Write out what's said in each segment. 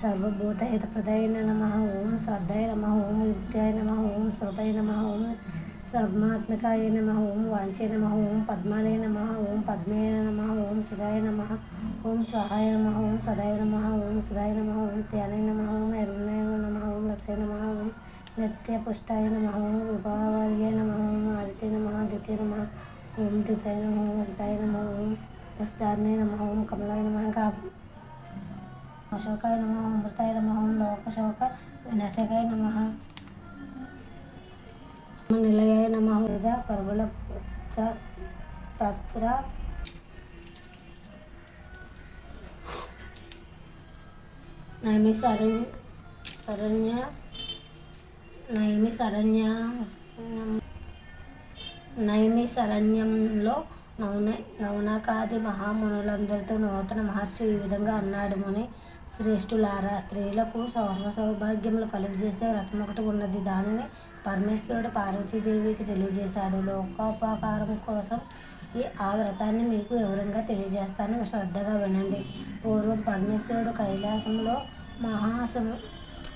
సర్వభూత సర్వభూతహితప్రదాయ నమ ఓం శ్రద్ధాయ నమ ఓం విద్యాయ నమ ఓం స్వరూపాయ నమ ఓం సర్మాత్మకాయ నమ ఓం వాంఛే నమ ఓం పద్మాలయ నమ ఓం పద్మేయ నమ ఓం సుధాయ నమ ఓం స్వాహాయ నమ ఓం సదాయ నమ ఓం సుధాయ నమ ఓం ధ్యానాయ నమ ఓం అరుణాయ నమ ఓం లక్షయ నమ ఓం నిత్య పుష్టాయ నమ ఓం విభావర్య నమ ఓం ఆదిత్య నమ ద్వితీయ నమ ఓం దీపాయ నమ ఓం హరితాయ నమ ఓం వస్తారణ్య నమ ఓం కమలాయ నమ ఇంకా అశోకాయ నమ అమృతాయ నమ లోకశోక వినాశకాయ నమ నిలయాయ నమ పూజ పర్వల పుత్ర పత్ర నైమి శరణ్ శరణ్య నైమి శరణ్య నైమి శరణ్యంలో నౌన నౌనకాది మహామునులందరితో నూతన మహర్షి ఈ విధంగా అన్నాడు ముని. శ్రేష్ఠులారా స్త్రీలకు సౌర్వ సౌభాగ్యములు కలుగజేసే వ్రతం ఒకటి ఉన్నది. దానిని పరమేశ్వరుడు పార్వతీదేవికి తెలియజేశాడు. లోకోపకారం కోసం ఈ ఆ వ్రతాన్ని మీకు వివరంగా తెలియజేస్తాను. శ్రద్ధగా వినండి. పూర్వం పరమేశ్వరుడు కైలాసంలో మహాసము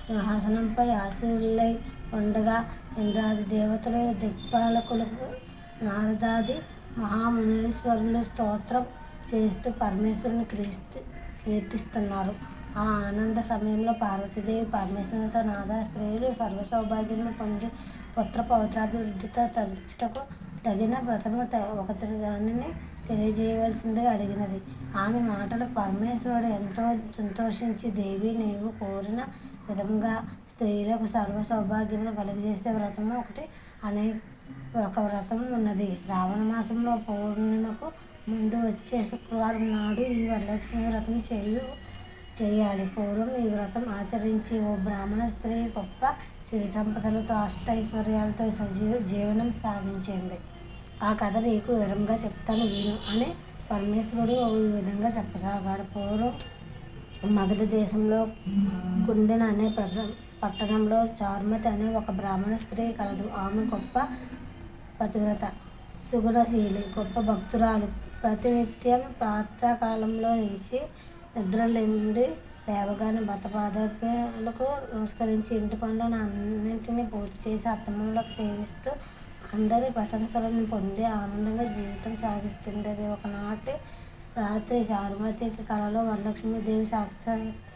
సింహాసనంపై ఆశీర్లై ఉండగా ఇంద్రాది దేవతలు దిక్పాలకులకు నారదాది మహామునీశ్వరులు స్తోత్రం చేస్తూ పరమేశ్వరుని క్రీస్తు కీర్తిస్తున్నారు. ఆ ఆనంద సమయంలో పార్వతీదేవి పరమేశ్వరునితో నాదా స్త్రీలు సర్వ సౌభాగ్యం పొంది పుత్ర పౌత్రాభివృద్ధితో తలుచుటకు తగిన వ్రతము త- ఒకటి దానిని తెలియజేయవలసిందిగా అడిగినది. ఆమె మాటలు పరమేశ్వరుడు ఎంతో సంతోషించి దేవి నీవు కోరిన విధంగా స్త్రీలకు సర్వ సౌభాగ్యములు కలుగజేసే వ్రతము ఒకటి అనే ఒక వ్రతం ఉన్నది. శ్రావణ మాసంలో పౌర్ణిమకు ముందు వచ్చే శుక్రవారం నాడు ఈ వరలక్ష్మి వ్రతం చేయు చేయాలి. పూర్వం ఈ వ్రతం ఆచరించి ఓ బ్రాహ్మణ స్త్రీ గొప్ప సిరి సంపదలతో అష్టైశ్వర్యాలతో సజీవ జీవనం సాగించింది. ఆ కథ నీకు వివరంగా చెప్తాను విను అని పరమేశ్వరుడు ఈ విధంగా చెప్పసాగాడు. పూర్వం మగధ దేశంలో కుండెన అనే ప్రద పట్టణంలో చార్మతి అనే ఒక బ్రాహ్మణ స్త్రీ కలదు. ఆమె గొప్ప పతివ్రత సుగుణశీలి గొప్ప భక్తురాలు. ప్రతినిత్యం ప్రాతకాలంలో లేచి నిద్రలేండి. లేవగానే భర్త నమస్కరించి ఇంటి పనులను అన్నింటినీ పూర్తి చేసి అత్తమ్మలకు సేవిస్తూ అందరి ప్రశంసలను పొంది ఆనందంగా జీవితం సాగిస్తుండేది. ఒకనాటి రాత్రి చారుమతికి కళలో వరలక్ష్మీదేవి సాక్ష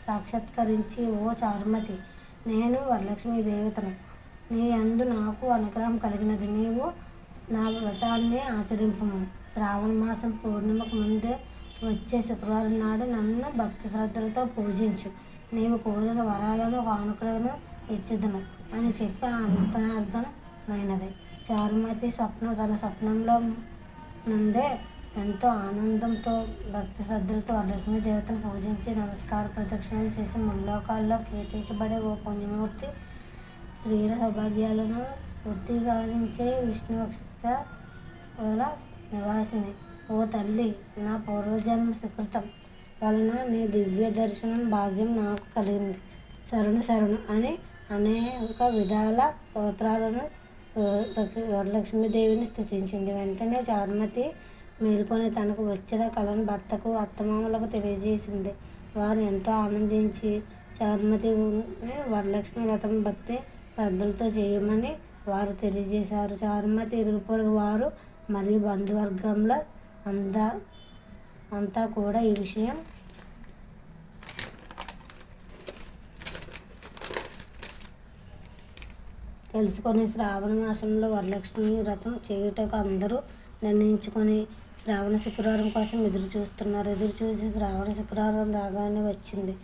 సాక్షాత్కరించి ఓ చారుమతి నేను వరలక్ష్మీ దేవతను నీ అందు నాకు అనుగ్రహం కలిగినది. నీవు నా వ్రతాన్ని ఆచరింపము. శ్రావణ మాసం పూర్ణిమకు ముందే వచ్చే శుక్రవారం నాడు నన్ను భక్తి శ్రద్ధలతో పూజించు. నీవు కోరిన వరాలను కానుకలను ఇచ్చేదను అని చెప్పి అంతనార్థమైనది చారుమతి స్వప్నం తన స్వప్నంలో నుండే ఎంతో ఆనందంతో భక్తి శ్రద్ధలతో వరలక్ష్మీ దేవతను పూజించి నమస్కార ప్రదక్షిణలు చేసి ముల్లోకాల్లో కీర్తించబడే ఓ పుణ్యమూర్తి స్త్రీల సౌభాగ్యాలను వృత్తిగానించే విష్ణువక్ష నివాసిని. ఓ తల్లి నా పూర్వజన్మ సుకృతం వలన నీ దివ్య దర్శనం భాగ్యం నాకు కలిగింది. శరణు శరణు అని అనేక విధాల స్తోత్రాలను వరలక్ష్మీదేవిని స్థుతించింది వెంటనే చారుమతి మేల్కొని తనకు వచ్చిన కళను భర్తకు అత్తమామలకు తెలియజేసింది. వారు ఎంతో ఆనందించి చారుమతి వరలక్ష్మి వ్రతం భక్తి శ్రద్ధలతో చేయమని వారు తెలియజేశారు. చారుమతి ఇరుగు పొరుగు వారు మరియు బంధువర్గంలో అందా అంతా కూడా ఈ విషయం. తెలుసుకొని శ్రావణ మాసంలో వరలక్ష్మి వ్రతం చేయుటకు అందరూ నిర్ణయించుకొని శ్రావణ శుక్రవారం కోసం ఎదురు చూస్తున్నారు. ఎదురు చూసి శ్రావణ శుక్రవారం రాగానే వచ్చింది.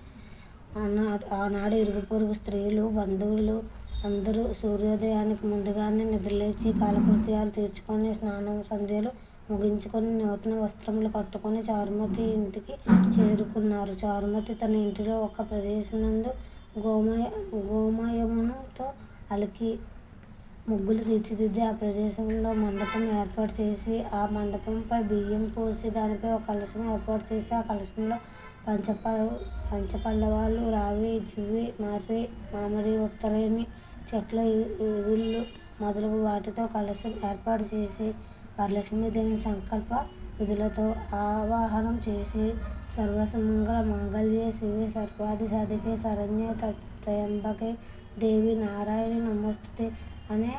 ఆనాడు ఆనాడు ఇరుగు పొరుగు స్త్రీలు బంధువులు అందరూ సూర్యోదయానికి ముందుగానే నిద్రలేచి కాలకృత్యాలు తీర్చుకొని స్నానం సంధ్యలు ముగించుకొని నూతన వస్త్రములు కట్టుకొని చారుమతి ఇంటికి చేరుకున్నారు. చారుమతి తన ఇంటిలో ఒక ప్రదేశమందు గోమయ గోమయముతో అలికి ముగ్గులు తీర్చిదిద్ది ఆ ప్రదేశంలో మండపం ఏర్పాటు చేసి ఆ మండపంపై బియ్యం పోసి దానిపై ఒక కలశం ఏర్పాటు చేసి ఆ కలశంలో పంచప పంచపల్లవాళ్ళు రావి జివి మర్రి మామిడి ఉత్తరేణి చెట్ల ఇగుళ్ళు మొదలగు వాటితో కలశం ఏర్పాటు చేసి వరలక్ష్మీదేవిని సంకల్ప విధులతో ఆవాహనం చేసి సర్వసుమంగళ మాంగళ్యే శివే సర్వాది సాధికే శరణ్య త్రయంబకే దేవి నారాయణి నమస్తుతే అనే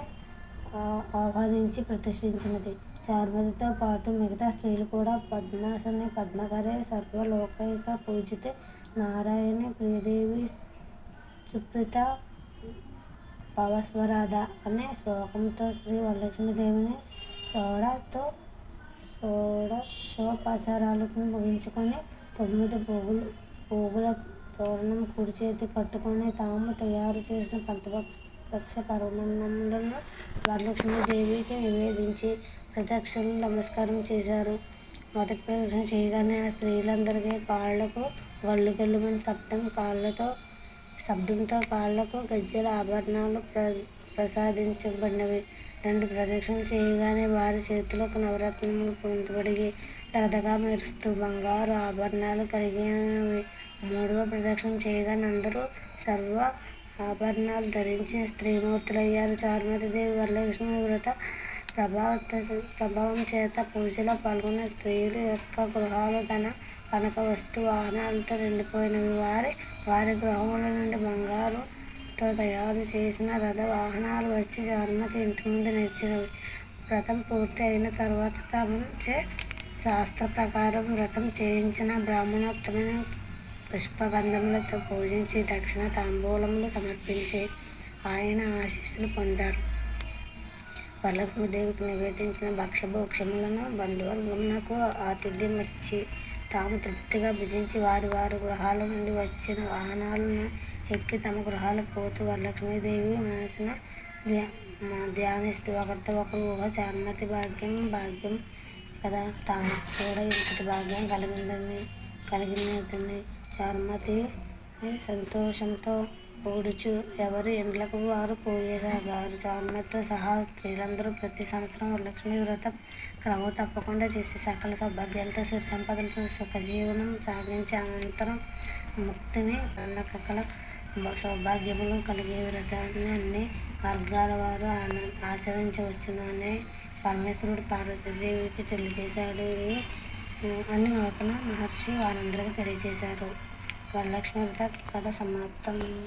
ఆహ్వానించి ప్రతిష్ఠించినది. చార్మతితో పాటు మిగతా స్త్రీలు కూడా పద్మాసని పద్మకరే సర్వలోకైక పూజితే నారాయణి ప్రియదేవి సుప్రిత పవస్వరాధ అనే శ్లోకంతో శ్రీ వరలక్ష్మీదేవిని సోడాతో సోడతో షోడశోపచారాలకు ముగించుకొని తొమ్మిది పోగులు పోగుల తోరణం కుడి చేతి కట్టుకొని తాము తయారు చేసిన పంచపక్ష పరమన్నములను వరలక్ష్మీదేవికి నివేదించి ప్రదక్షిణలు నమస్కారం చేశారు. మొదటి ప్రదక్షిణ చేయగానే ఆ స్త్రీలందరికీ కాళ్ళకు గళ్ళు గల్లుమని శబ్దం కాళ్ళతో శబ్దంతో కాళ్ళకు గజ్జెల ఆభరణాలు ప్ర ప్రసాదించబడినవి. రెండు ప్రదక్షిణలు చేయగానే వారి చేతులకు నవరత్నములు పొందుపడిగి దగదగా మెరుస్తూ బంగారు ఆభరణాలు కలిగినవి మూడవ ప్రదక్షిణ చేయగానే అందరూ సర్వ ఆభరణాలు ధరించి స్త్రీమూర్తులయ్యారు. చారుమతిదేవి వరలక్ష్మి వ్రత ప్రభావ ప్రభావం చేత పూజలో పాల్గొన్న స్త్రీలు యొక్క గృహాలు తన కనక వస్తు వాహనాలతో నిండిపోయినవి. వారి వారి గృహముల నుండి బంగారు బంగారుతో తయారు చేసిన రథ వాహనాలు వచ్చి చారుమతి ఇంటి ముందు నిలిచినవి. వ్రతం పూర్తి అయిన తర్వాత తమచే శాస్త్ర ప్రకారం వ్రతం చేయించిన బ్రాహ్మణోత్తమైన పుష్పగంధములతో పూజించి దక్షిణ తాంబూలములు సమర్పించి ఆయన ఆశీస్సులు పొందారు. వల్లభదేవికి నివేదించిన భక్షభోక్షములను బంధువర్గమునకు ఆతిథ్యం ఇచ్చి తాము తృప్తిగా భుజించి వారి వారి గృహాల నుండి వచ్చిన వాహనాలను ఎక్కి తమ గృహాలకు పోతూ వరలక్ష్మీదేవి మనసున ధ్యా ధ్యానిస్తూ ఒకరితో ఒకరు ఊహ చారుమతి భాగ్యం భాగ్యం కదా తాను కూడా ఇంతటి భాగ్యం కలిగిందని కలిగినదని చార్మతి సంతోషంతో ఊడుచు ఎవరి ఇండ్లకు వారు పోయేసాగారు చారుమతితో సహా స్త్రీలందరూ ప్రతి సంవత్సరం వరలక్ష్మి వ్రతం క్రమం తప్పకుండా చేసి సకల సౌభాగ్యాలతో సిరి సంపదలతో సుఖజీవనం సాగించి అనంతరం ముక్తిని కళ సౌభాగ్యములు కలిగే వ్రతాన్ని అన్ని వర్గాల వారు ఆనంద ఆచరించవచ్చును అని పరమేశ్వరుడు పార్వతీదేవికి తెలియజేశాడు. అని నూతన మహర్షి వారందరికీ తెలియజేశారు. వరలక్ష్మి వ్రత కథ సమాప్తం.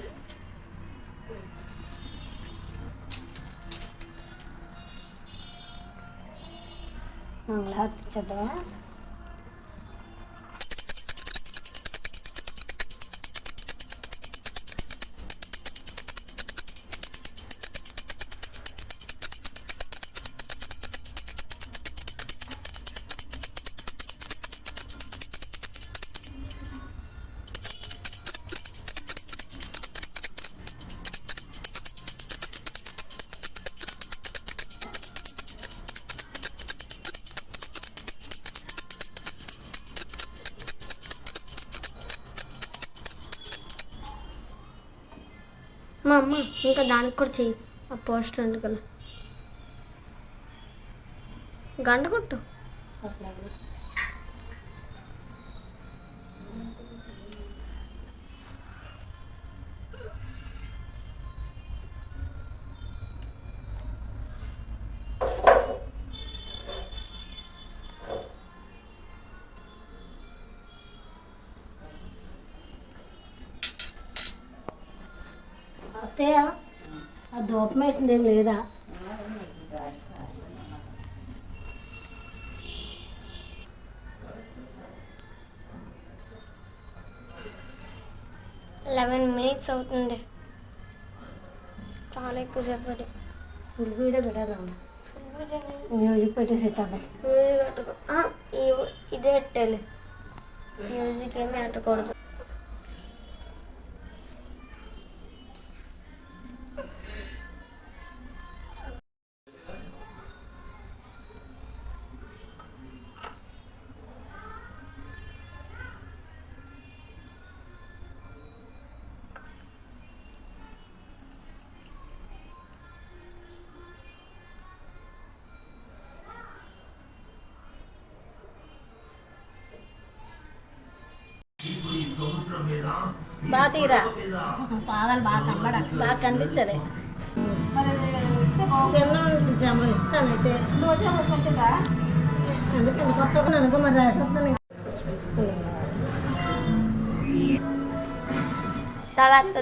நான் விளையாட பிடிச்சதை అమ్మ ఇంకా దానికి కూడా చెయ్యి. ఆ పోస్టర్ ఎందుకలా కదా. గంట కొట్టు. అత్తయ్య ఆ దూపం వేసింది ఏం లేదా? లెవెన్ మినిట్స్ అవుతుంది. చాలా ఎక్కువ అది ఫుల్ వీడియో మ్యూజిక్ పెట్టేసి మ్యూజిక్ ఇదే పెట్టాలి. మ్యూజిక్ ఏమీ అట్టకూడదు బాగా తీరా? పాదాలు బాగా కనబడ బాగా కనిపించాలి. మరి ఇస్తే బాగుంది ఇస్తాను అయితే రోజు పంచదా అందుకే ఎందుకు వస్తావు అనుకో మరి రాసేస్తాను. తర్వాత